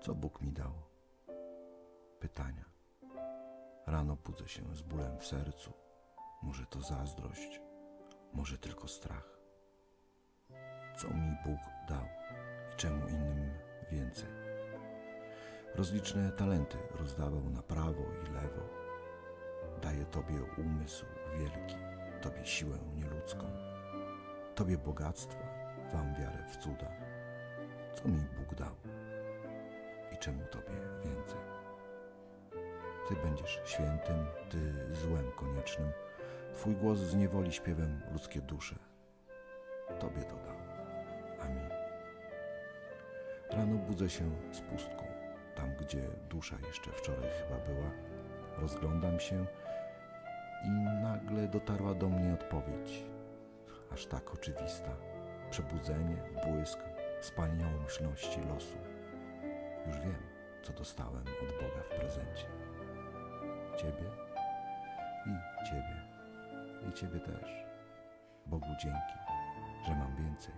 Co Bóg mi dał? Pytania. Rano budzę się z bólem w sercu. Może to zazdrość, może tylko strach. Co mi Bóg dał i czemu innym więcej? Rozliczne talenty rozdawał na prawo i lewo. Daje Tobie umysł wielki, Tobie siłę nieludzką, Tobie bogactwa, Wam wiarę w cuda. Co mi Bóg dał i czemu Tobie więcej? Ty będziesz świętym, Ty złem koniecznym, Twój głos zniewoli śpiewem ludzkie dusze. Tobie to dał. Amin. Rano budzę się z pustką, tam gdzie dusza jeszcze wczoraj chyba była. Rozglądam się i nagle dotarła do mnie odpowiedź, aż tak oczywista. Przebudzenie, błysk, wspaniałomyślności losu. Już wiem, co dostałem od Boga w prezencie. Ciebie i Ciebie i Ciebie też. Bogu dzięki, że mam więcej